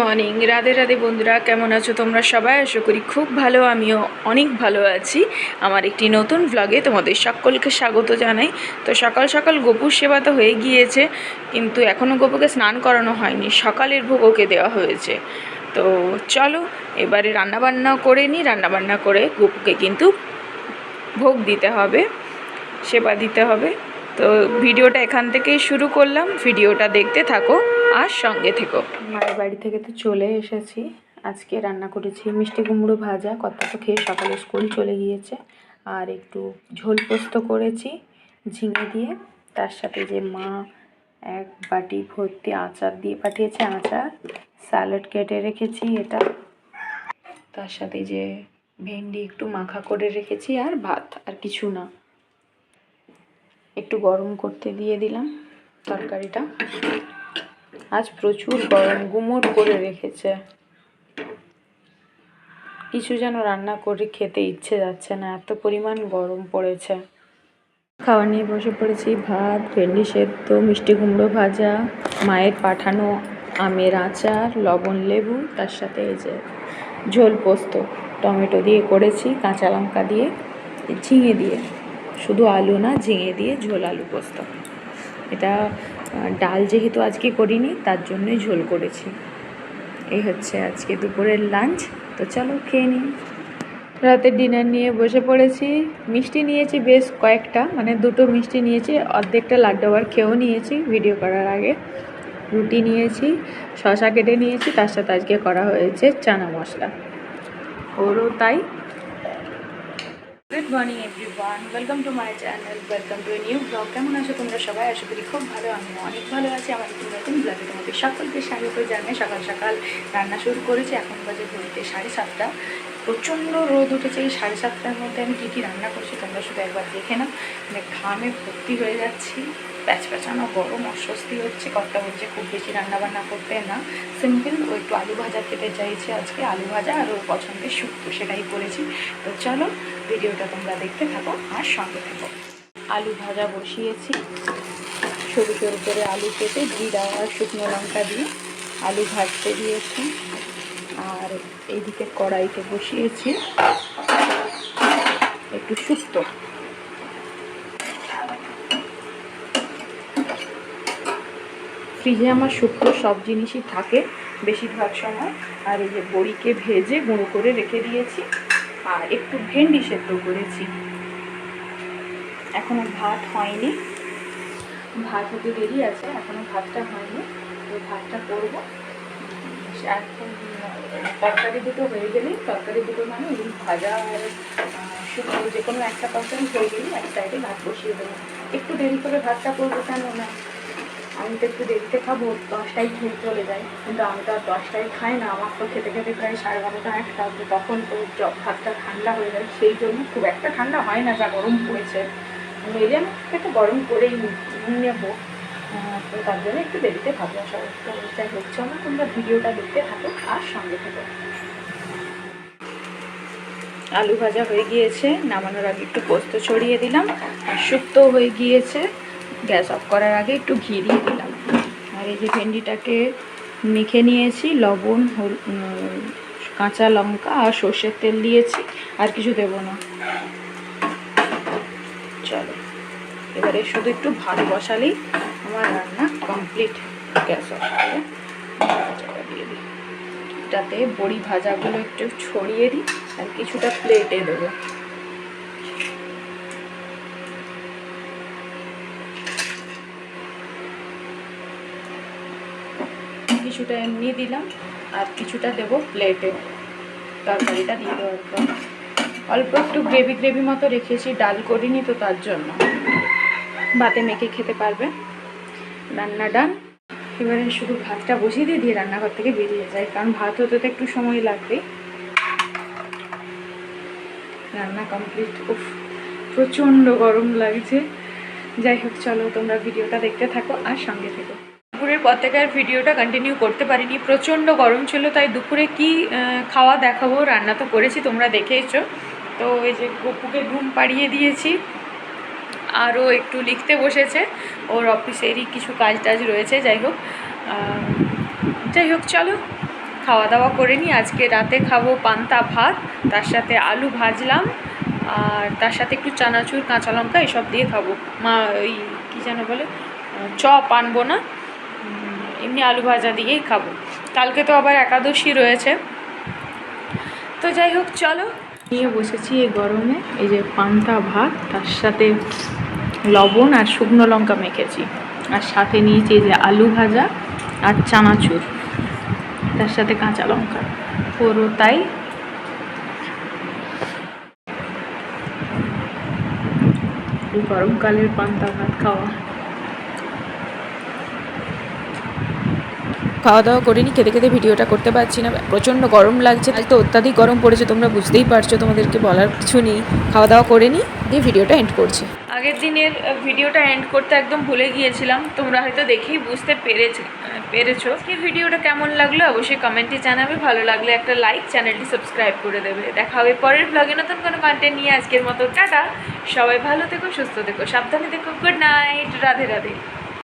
Morning Radhe Radhe বন্ধুরা, কেমন আছো তোমরা সবাই? আশা করি খুব ভালো, আমিও অনেক ভালো আছি। আমার একটি নতুন ভ্লগে তোমাদের সকলকে স্বাগত জানাই। তো সকাল সকাল গোপুর সেবা তো হয়ে গিয়েছে, কিন্তু এখনও গোপুকে স্নান করানো হয়নি, সকালের ভোগ ওকে দেওয়া হয়েছে। তো চলো, এবারে রান্নাবান্না করে নিই রান্নাবান্না করে গোপুকে কিন্তু ভোগ দিতে হবে, সেবা দিতে হবে। তো ভিডিওটা এখান থেকেই শুরু করলাম, ভিডিওটা দেখতে থাকো। আর সঙ্গে থেকো। মায়ের বাড়ি থেকে তো চলে এসেছি। আজকে রান্না করেছি মিষ্টি কুমড়ো ভাজা কত তো খেয়ে সকালে স্কুল চলে গিয়েছে। আর একটু ঝোল পোস্ত করেছি, ঝিঙে দিয়ে। তার সাথে যে মা এক বাটি ভর্তি আচার দিয়ে পাঠিয়েছে, আচার। স্যালাড কেটে রেখেছি এটা। তার সাথে যে ভেন্ডি একটু মাখা করে রেখেছি, আর ভাত, আর কিছু না। একটু গরম করতে দিয়ে দিলাম তরকারিটা। আজ প্রচুর গরম, গুমোট করে রেখেছে। কিছু যেন রান্না করে খেতে ইচ্ছে যাচ্ছে না, এত পরিমাণ গরম পড়েছে। খাওয়া নিয়ে বসে পড়েছি, ভাত, ভেন্ডি সেদ্ধ, মিষ্টি কুমড়ো ভাজা, মায়ের পাঠানো আমের আচার, লবণ, লেবু, তার সাথে এই যে ঝোল পোস্ত, টমেটো দিয়ে করেছি, কাঁচা লঙ্কা দিয়ে, ঝিঙে দিয়ে। শুধু আলু না, ঝিঙে দিয়ে ঝোল আলু পোস্ত। এটা ডাল যেহেতু আজকে করিনি, তার জন্যই ঝোল করেছি। এই হচ্ছে আজকে দুপুরের লাঞ্চ। তো চলো খেয়ে নিই। রাতের ডিনার নিয়ে বসে পড়েছি। মিষ্টি নিয়েছি বেশ কয়েকটা মানে দুটো মিষ্টি নিয়েছি, অর্ধেকটা লাড্ডু আবার খেয়েও নিয়েছি ভিডিও করার আগে। রুটি নিয়েছি শশা কেটে নিয়েছি, তার সাথে আজকে করা হয়েছে চানা মশলা। ওরও তাই। Good morning everyone welcome to my channel welcome to new blog কেমন আছো তোমরা সবাই? আশা করি খুব ভালো। আমি অনেক ভালো আছি। আমার একটি নতুন ব্লগে তোমাদের সকলকে স্বাগত জানাই সকাল সকাল রান্না শুরু করেছি। এখন বাজে ঘড়িতে সাড়ে সাতটা। প্রচণ্ড রোদ উঠেছে। এই সাড়ে সাতটার মধ্যে আমি কী কী রান্না করছি তোমরা শুধু একবার দেখে নাও। মানে ঘামে ভর্তি হয়ে যাচ্ছি। প্যাচ প্যাচানো গরম, অস্বস্তি হচ্ছে। কথা হচ্ছে খুব বেশি রান্নাবান্না করতে না। সিম্পল, ও একটু আলু ভাজা খেতে চাইছে আজকে। আলু ভাজা আর ওর পছন্দের শুক্তো, সেটাই করেছি। তো চলো ভিডিওটা তোমরা দেখতে থাকো আর সঙ্গে থাকো। আলু ভাজা বসিয়েছি। সরু সরু করে আলু কেটে জিরা আর শুকনো লঙ্কা দিয়ে আলু ভাজতে দিয়েছি। আর এইদিকে কড়াইতে বসিয়েছি একটু শুক্তো। ফ্রিজে আমার শুক্তো সব জিনিসই থাকে বেশিরভাগ সময়। আর এই যে বড়িকে ভেজে গুঁড়ো করে রেখে দিয়েছি। আর একটু ভেন্ডি সেদ্ধ করেছি। এখনও ভাত হয়নি। ভাত হতে দেরি আছে, এখনও ভাতটা হয়নি। তো ভাতটা করব। তরকারি দুটো হয়ে গেলেই, তরকারি দুটো মানে ওই ভাজা আর শুকনো যে কোনো একটা তরকারি হয়ে গেলে এক সাইডে ভাত বসিয়ে দেবো। একটু দেরি করে ভাতটা করব কেন না? আমি তো একটু দেখতে খাব, দশটায় খেয়ে চলে যাই কিন্তু আমি তো আর দশটায় খাই না, আমার তো খেতে খেতে প্রায় সাড়ে বারোটা, একটা তো তখন তো ভাতটা ঠান্ডা হয়ে যায়, সেই জন্য খুব একটা ঠান্ডা হয় না, যা গরম পড়েছে। মিডিয়াম একটু গরম করেই নেব। তো তার জন্য একটু দেরিতে খাব, সবাই। যাই হোক, চলো তোমরা ভিডিওটা দেখতে থাকো আর সঙ্গে থাকো। আলু ভাজা হয়ে গিয়েছে, নামানোর আগে একটু পোস্ত ছড়িয়ে দিলাম। আর শুক্তো হয়ে গিয়েছে। গ্যাস অফ করার আগে একটু ঘি দিয়ে দিলাম। আর এই যে ভেন্ডিটাকে মেখে নিয়েছি, লবণ কাঁচা লঙ্কা আর সর্ষের তেল দিয়েছি, আর কিছু দেবো না। চলো, এবারে শুধু একটু ভাত বসালেই আমার রান্না কমপ্লিট গ্যাস অফ করে দিয়ে দিই। বড়ি ভাজাগুলো একটু ছড়িয়ে দিই, আর কিছুটা প্লেটে দেবো। কিছুটা এমনি দিলাম, আর কিছুটা দেবো প্লেটে তরকারিটা দিয়ে দেওয়ার পর অল্প একটু গ্রেভি গ্রেভি মতো রেখেছি, ডাল করিনি তো তার জন্য। ভাতে মেখে খেতে পারবে। রান্না ডান। এবারে শুধু ভাতটা বসিয়ে দিয়ে দিয়ে রান্নাঘর থেকে বেরিয়ে যায় কারণ ভাত হতে তো একটু সময় লাগবে। রান্না কমপ্লিট উফ, প্রচণ্ড গরম লাগছে। যাই হোক, চলো তোমরা ভিডিওটা দেখতে থাকো আর সঙ্গে থেকো। দুপুরের পর থেকে আর ভিডিওটা কন্টিনিউ করতে পারিনি। প্রচণ্ড গরম ছিল, তাই দুপুরে কি খাওয়া দেখাবো, রান্না তো করেছি, তোমরা দেখেইছো। তো এই যে গপুকে ঘুম পাড়িয়ে দিয়েছি, আরও একটু লিখতে বসেছে। ওর অফিসেরই কিছু কাজ টাজ রয়েছে, যাই হোক। যাই হোক, চলো, খাওয়া দাওয়া করে নিই। আজকে রাতে খাব পান্তা ভাত, তার সাথে আলু ভাজলাম, আর তার সাথে একটু চানাচুর, কাঁচা লঙ্কা, এসব দিয়ে খাব। মা, ওই কী যেন বলে চপ আনব না? এমনি আলু ভাজা দিয়েই খাব। কালকে তো আবার একাদশী রয়েছে। তো যাই হোক, চলো। নিয়ে বসেছি এই গরমে, এই যে পান্তা ভাত, তার সাথে লবণ আর শুকনো লঙ্কা মেখেছি। আর সাথে নিয়েছি যে আলু ভাজা আর চানাচুর, তার সাথে কাঁচা লঙ্কা। পুরো তাই। গরমকালের পান্তা ভাত খাওয়া। খাওয়া দাওয়া করিনি খেতে খেতে ভিডিওটা করতে পারছি না। প্রচণ্ড গরম লাগছে তাই তো অত্যাধিক গরম পড়েছে তোমরা বুঝতেই পারছ তোমাদেরকে বলার কিছু নেই। খাওয়া দাওয়া করে নিই দিয়ে ভিডিওটা এন্ড করছি। আগের দিনের ভিডিওটা এন্ড করতে একদম ভুলে গিয়েছিলাম তোমরা হয়তো দেখেই বুঝতে পেরেছ আহ, পেরেছ কি ভিডিওটা কেমন লাগল অবশ্যই কমেন্টে জানাবে। ভালো লাগলে একটা লাইক চ্যানেলটি সাবস্ক্রাইব করে দেবে। দেখা হবে পরের ব্লগে নতুন কোনো কন্টেন্ট নিয়ে। আজকের মতো টাটা! সবাই ভালো থেকো সুস্থ থেকো সাবধানে থেকো গুড নাইট রাধে রাধে!